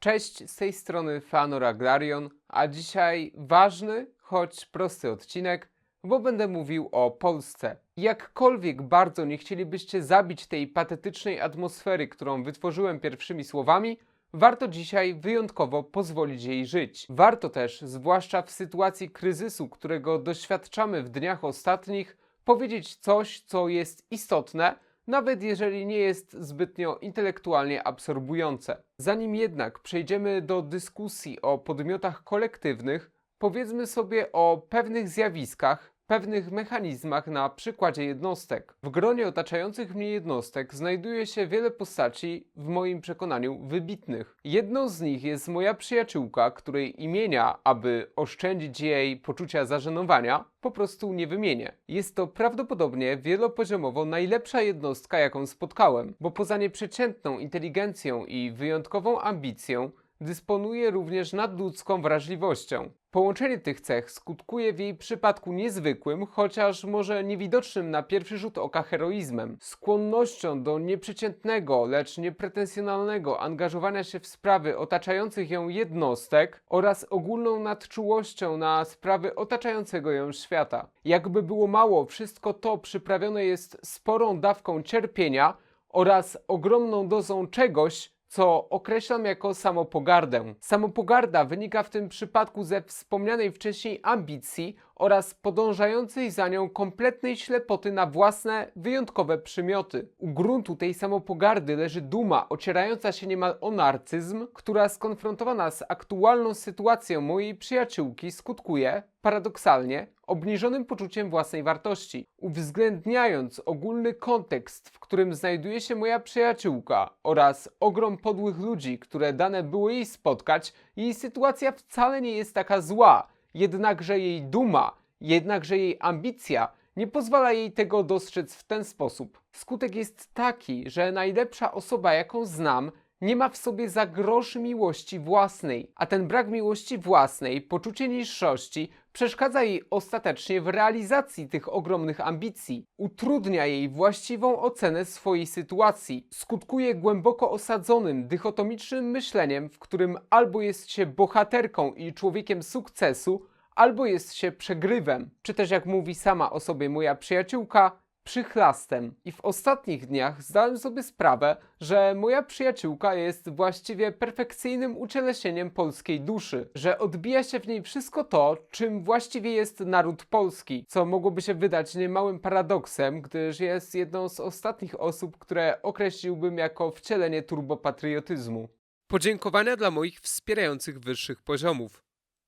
Cześć, z tej strony Fanor Agrarion, a dzisiaj ważny, choć prosty odcinek, bo będę mówił o Polsce. Jakkolwiek bardzo nie chcielibyście zabić tej patetycznej atmosfery, którą wytworzyłem pierwszymi słowami, warto dzisiaj wyjątkowo pozwolić jej żyć. Warto też, zwłaszcza w sytuacji kryzysu, którego doświadczamy w dniach ostatnich, powiedzieć coś, co jest istotne, nawet jeżeli nie jest zbytnio intelektualnie absorbujące. Zanim jednak przejdziemy do dyskusji o podmiotach kolektywnych, powiedzmy sobie o pewnych zjawiskach, pewnych mechanizmach na przykładzie jednostek. W gronie otaczających mnie jednostek znajduje się wiele postaci, w moim przekonaniu, wybitnych. Jedną z nich jest moja przyjaciółka, której imienia, aby oszczędzić jej poczucia zażenowania, po prostu nie wymienię. Jest to prawdopodobnie wielopoziomowo najlepsza jednostka, jaką spotkałem, bo poza nieprzeciętną inteligencją i wyjątkową ambicją, dysponuje również nadludzką wrażliwością. Połączenie tych cech skutkuje w jej przypadku niezwykłym, chociaż może niewidocznym na pierwszy rzut oka heroizmem, skłonnością do nieprzeciętnego, lecz niepretensjonalnego angażowania się w sprawy otaczających ją jednostek oraz ogólną nadczułością na sprawy otaczającego ją świata. Jakby było mało, wszystko to przyprawione jest sporą dawką cierpienia oraz ogromną dozą czegoś, co określam jako samopogardę. Samopogarda wynika w tym przypadku ze wspomnianej wcześniej ambicji oraz podążającej za nią kompletnej ślepoty na własne, wyjątkowe przymioty. U gruntu tej samopogardy leży duma ocierająca się niemal o narcyzm, która skonfrontowana z aktualną sytuacją mojej przyjaciółki skutkuje, paradoksalnie, obniżonym poczuciem własnej wartości. Uwzględniając ogólny kontekst, w którym znajduje się moja przyjaciółka oraz ogrom podłych ludzi, które dane było jej spotkać, jej sytuacja wcale nie jest taka zła, jednakże jej duma, jednakże jej ambicja nie pozwala jej tego dostrzec w ten sposób. Skutek jest taki, że najlepsza osoba, jaką znam, nie ma w sobie za grosz miłości własnej, a ten brak miłości własnej, poczucie niższości, przeszkadza jej ostatecznie w realizacji tych ogromnych ambicji, utrudnia jej właściwą ocenę swojej sytuacji, skutkuje głęboko osadzonym, dychotomicznym myśleniem, w którym albo jest się bohaterką i człowiekiem sukcesu, albo jest się przegrywem, czy też jak mówi sama o sobie moja przyjaciółka, przychlastem. I w ostatnich dniach zdałem sobie sprawę, że moja przyjaciółka jest właściwie perfekcyjnym ucieleśnieniem polskiej duszy, że odbija się w niej wszystko to, czym właściwie jest naród polski, co mogłoby się wydać niemałym paradoksem, gdyż jest jedną z ostatnich osób, które określiłbym jako wcielenie turbopatriotyzmu. Podziękowania dla moich wspierających wyższych poziomów.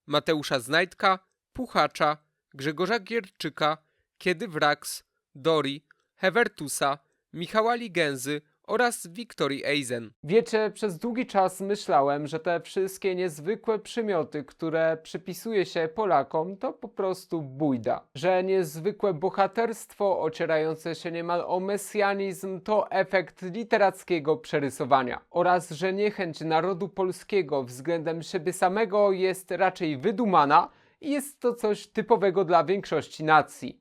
Mateusza Znajdka, Puchacza, Grzegorza Gierczyka, Kiedy Wrax, Dori, Hevertusa, Michała Ligęzy oraz Wiktorii Eisen. Wiecie, przez długi czas myślałem, że te wszystkie niezwykłe przymioty, które przypisuje się Polakom, to po prostu bójda. Że niezwykłe bohaterstwo ocierające się niemal o mesjanizm to efekt literackiego przerysowania. Oraz, że niechęć narodu polskiego względem siebie samego jest raczej wydumana, jest to coś typowego dla większości nacji.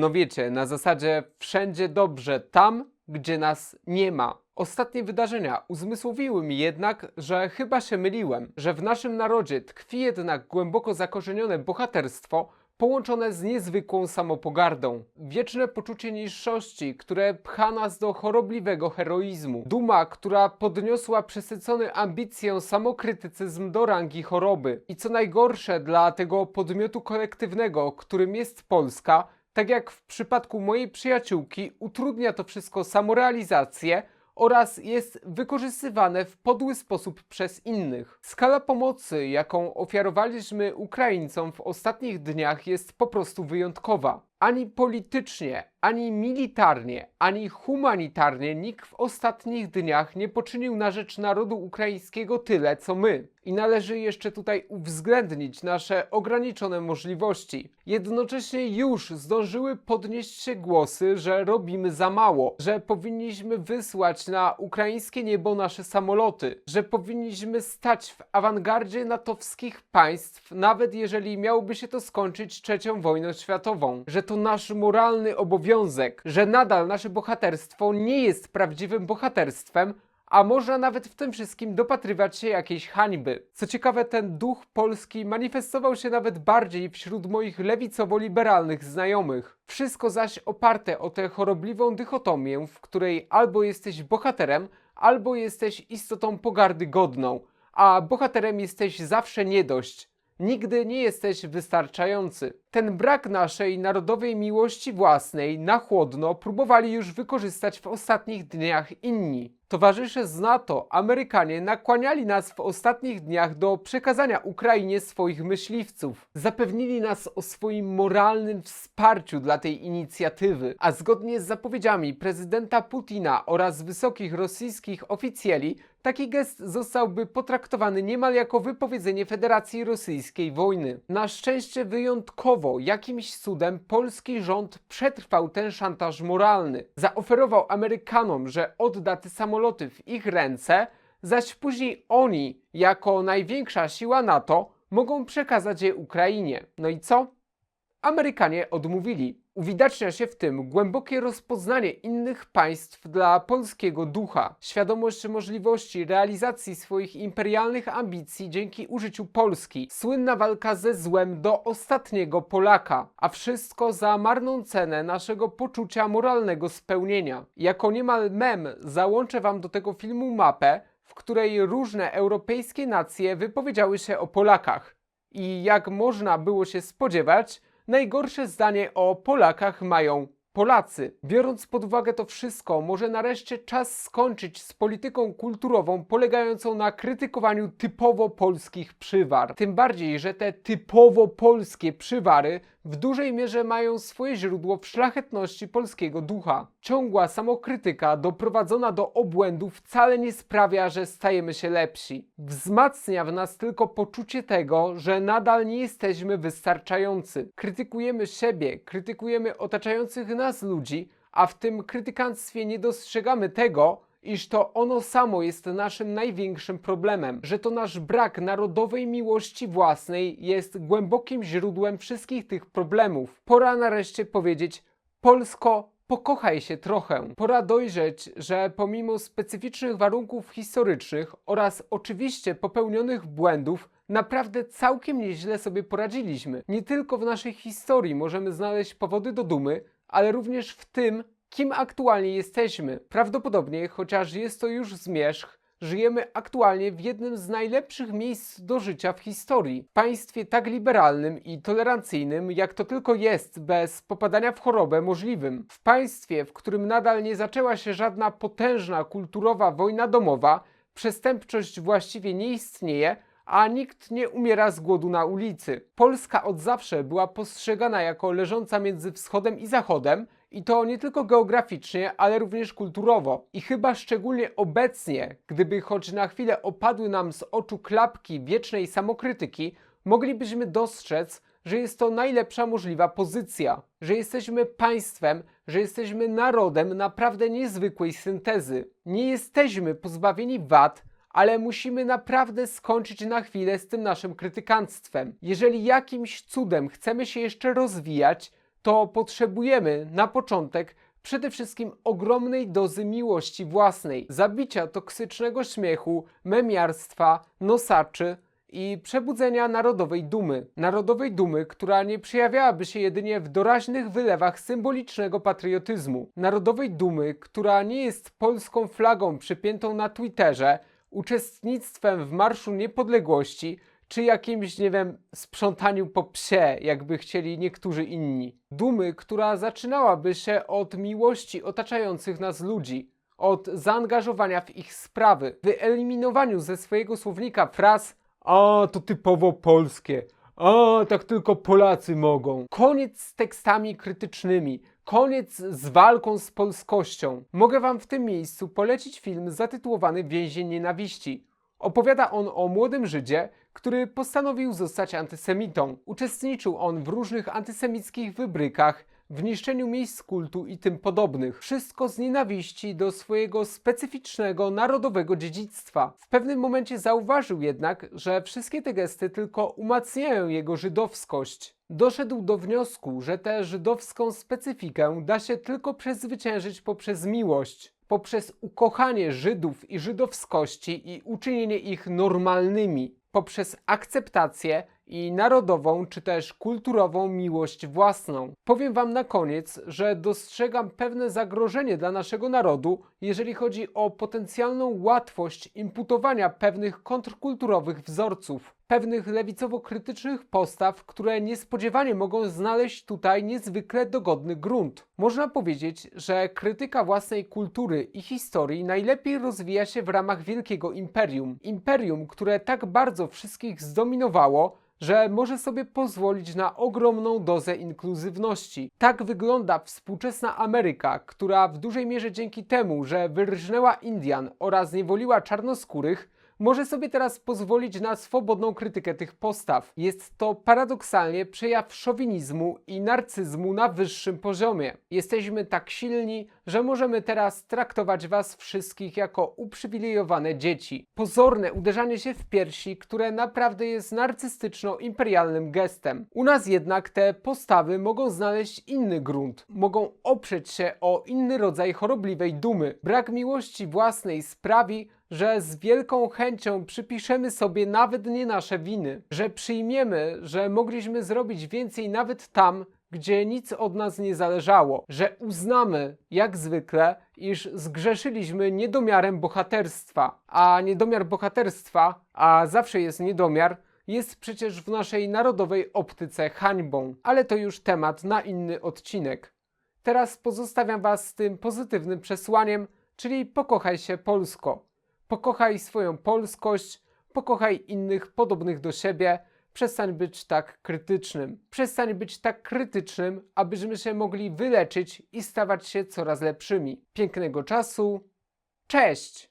No wiecie, na zasadzie wszędzie dobrze tam, gdzie nas nie ma. Ostatnie wydarzenia uzmysłowiły mi jednak, że chyba się myliłem, że w naszym narodzie tkwi jednak głęboko zakorzenione bohaterstwo, połączone z niezwykłą samopogardą. Wieczne poczucie niższości, które pcha nas do chorobliwego heroizmu. Duma, która podniosła przesycony ambicją samokrytycyzm do rangi choroby. I co najgorsze dla tego podmiotu kolektywnego, którym jest Polska, tak jak w przypadku mojej przyjaciółki, utrudnia to wszystko samorealizację, oraz jest wykorzystywane w podły sposób przez innych. Skala pomocy, jaką ofiarowaliśmy Ukraińcom w ostatnich dniach, jest po prostu wyjątkowa. Ani politycznie, ani militarnie, ani humanitarnie nikt w ostatnich dniach nie poczynił na rzecz narodu ukraińskiego tyle, co my. I należy jeszcze tutaj uwzględnić nasze ograniczone możliwości. Jednocześnie już zdążyły podnieść się głosy, że robimy za mało, że powinniśmy wysłać na ukraińskie niebo nasze samoloty, że powinniśmy stać w awangardzie natowskich państw, nawet jeżeli miałoby się to skończyć trzecią wojną światową, że to nasz moralny obowiązek, że nadal nasze bohaterstwo nie jest prawdziwym bohaterstwem, a można nawet w tym wszystkim dopatrywać się jakiejś hańby. Co ciekawe, ten duch polski manifestował się nawet bardziej wśród moich lewicowo-liberalnych znajomych. Wszystko zaś oparte o tę chorobliwą dychotomię, w której albo jesteś bohaterem, albo jesteś istotą pogardy godną, a bohaterem jesteś zawsze nie dość. Nigdy nie jesteś wystarczający. Ten brak naszej narodowej miłości własnej na chłodno próbowali już wykorzystać w ostatnich dniach inni. Towarzysze z NATO, Amerykanie nakłaniali nas w ostatnich dniach do przekazania Ukrainie swoich myśliwców. Zapewnili nas o swoim moralnym wsparciu dla tej inicjatywy, a zgodnie z zapowiedziami prezydenta Putina oraz wysokich rosyjskich oficjeli, taki gest zostałby potraktowany niemal jako wypowiedzenie Federacji Rosyjskiej wojny. Na szczęście wyjątkowo jakimś cudem polski rząd przetrwał ten szantaż moralny. Zaoferował Amerykanom, że odda te samoloty w ich ręce, zaś później oni, jako największa siła NATO, mogą przekazać je Ukrainie. No i co? Amerykanie odmówili. Uwidacznia się w tym głębokie rozpoznanie innych państw dla polskiego ducha, świadomość możliwości realizacji swoich imperialnych ambicji dzięki użyciu Polski, słynna walka ze złem do ostatniego Polaka, a wszystko za marną cenę naszego poczucia moralnego spełnienia. Jako niemal mem załączę wam do tego filmu mapę, w której różne europejskie nacje wypowiedziały się o Polakach. I jak można było się spodziewać, najgorsze zdanie o Polakach mają Polacy. Biorąc pod uwagę to wszystko, może nareszcie czas skończyć z polityką kulturową polegającą na krytykowaniu typowo polskich przywar. Tym bardziej, że te typowo polskie przywary w dużej mierze mają swoje źródło w szlachetności polskiego ducha. Ciągła samokrytyka doprowadzona do obłędu wcale nie sprawia, że stajemy się lepsi. Wzmacnia w nas tylko poczucie tego, że nadal nie jesteśmy wystarczający. Krytykujemy siebie, krytykujemy otaczających nas ludzi, a w tym krytykanstwie nie dostrzegamy tego, iż to ono samo jest naszym największym problemem, że to nasz brak narodowej miłości własnej jest głębokim źródłem wszystkich tych problemów. Pora nareszcie powiedzieć: Polsko, pokochaj się trochę. Pora dojrzeć, że pomimo specyficznych warunków historycznych oraz oczywiście popełnionych błędów, naprawdę całkiem nieźle sobie poradziliśmy. Nie tylko w naszej historii możemy znaleźć powody do dumy, ale również w tym, kim aktualnie jesteśmy. Prawdopodobnie, chociaż jest to już zmierzch, żyjemy aktualnie w jednym z najlepszych miejsc do życia w historii. Państwie tak liberalnym i tolerancyjnym, jak to tylko jest, bez popadania w chorobę możliwym. W państwie, w którym nadal nie zaczęła się żadna potężna kulturowa wojna domowa, przestępczość właściwie nie istnieje, a nikt nie umiera z głodu na ulicy. Polska od zawsze była postrzegana jako leżąca między wschodem i zachodem, i to nie tylko geograficznie, ale również kulturowo. I chyba szczególnie obecnie, gdyby choć na chwilę opadły nam z oczu klapki wiecznej samokrytyki, moglibyśmy dostrzec, że jest to najlepsza możliwa pozycja, że jesteśmy państwem, że jesteśmy narodem naprawdę niezwykłej syntezy. Nie jesteśmy pozbawieni wad, ale musimy naprawdę skończyć na chwilę z tym naszym krytykanstwem. Jeżeli jakimś cudem chcemy się jeszcze rozwijać, to potrzebujemy na początek przede wszystkim ogromnej dozy miłości własnej, zabicia toksycznego śmiechu, memiarstwa, nosaczy i przebudzenia narodowej dumy. Narodowej dumy, która nie przejawiałaby się jedynie w doraźnych wylewach symbolicznego patriotyzmu. Narodowej dumy, która nie jest polską flagą przypiętą na Twitterze, uczestnictwem w Marszu Niepodległości, czy jakimś, nie wiem, sprzątaniu po psie, jakby chcieli niektórzy inni. Dumy, która zaczynałaby się od miłości otaczających nas ludzi, od zaangażowania w ich sprawy, wyeliminowaniu ze swojego słownika fraz a to typowo polskie, a tak tylko Polacy mogą. Koniec z tekstami krytycznymi, koniec z walką z polskością. Mogę wam w tym miejscu polecić film zatytułowany Więzień nienawiści. Opowiada on o młodym Żydzie, który postanowił zostać antysemitą. Uczestniczył on w różnych antysemickich wybrykach, w niszczeniu miejsc kultu i tym podobnych. Wszystko z nienawiści do swojego specyficznego narodowego dziedzictwa. W pewnym momencie zauważył jednak, że wszystkie te gesty tylko umacniają jego żydowskość. Doszedł do wniosku, że tę żydowską specyfikę da się tylko przezwyciężyć poprzez miłość poprzez ukochanie Żydów i żydowskości i uczynienie ich normalnymi, poprzez akceptację i narodową czy też kulturową miłość własną. Powiem Wam na koniec, że dostrzegam pewne zagrożenie dla naszego narodu, jeżeli chodzi o potencjalną łatwość imputowania pewnych kontrkulturowych wzorców, pewnych lewicowo-krytycznych postaw, które niespodziewanie mogą znaleźć tutaj niezwykle dogodny grunt. Można powiedzieć, że krytyka własnej kultury i historii najlepiej rozwija się w ramach wielkiego imperium. Imperium, które tak bardzo wszystkich zdominowało, że może sobie pozwolić na ogromną dozę inkluzywności. Tak wygląda współczesna Ameryka, która w dużej mierze dzięki temu, że wyrżnęła Indian oraz niewoliła czarnoskórych, może sobie teraz pozwolić na swobodną krytykę tych postaw. Jest to paradoksalnie przejaw szowinizmu i narcyzmu na wyższym poziomie. Jesteśmy tak silni, że możemy teraz traktować was wszystkich jako uprzywilejowane dzieci. Pozorne uderzanie się w piersi, które naprawdę jest narcystyczno-imperialnym gestem. U nas jednak te postawy mogą znaleźć inny grunt. Mogą oprzeć się o inny rodzaj chorobliwej dumy. Brak miłości własnej sprawi, że z wielką chęcią przypiszemy sobie nawet nie nasze winy, że przyjmiemy, że mogliśmy zrobić więcej nawet tam, gdzie nic od nas nie zależało, że uznamy, jak zwykle, iż zgrzeszyliśmy niedomiarem bohaterstwa, a niedomiar bohaterstwa, a zawsze jest niedomiar, jest przecież w naszej narodowej optyce hańbą, ale to już temat na inny odcinek. Teraz pozostawiam Was z tym pozytywnym przesłaniem, czyli pokochaj się Polsko. Pokochaj swoją polskość, pokochaj innych podobnych do siebie, przestań być tak krytycznym. Przestań być tak krytycznym, abyśmy się mogli wyleczyć i stawać się coraz lepszymi. Pięknego czasu. Cześć!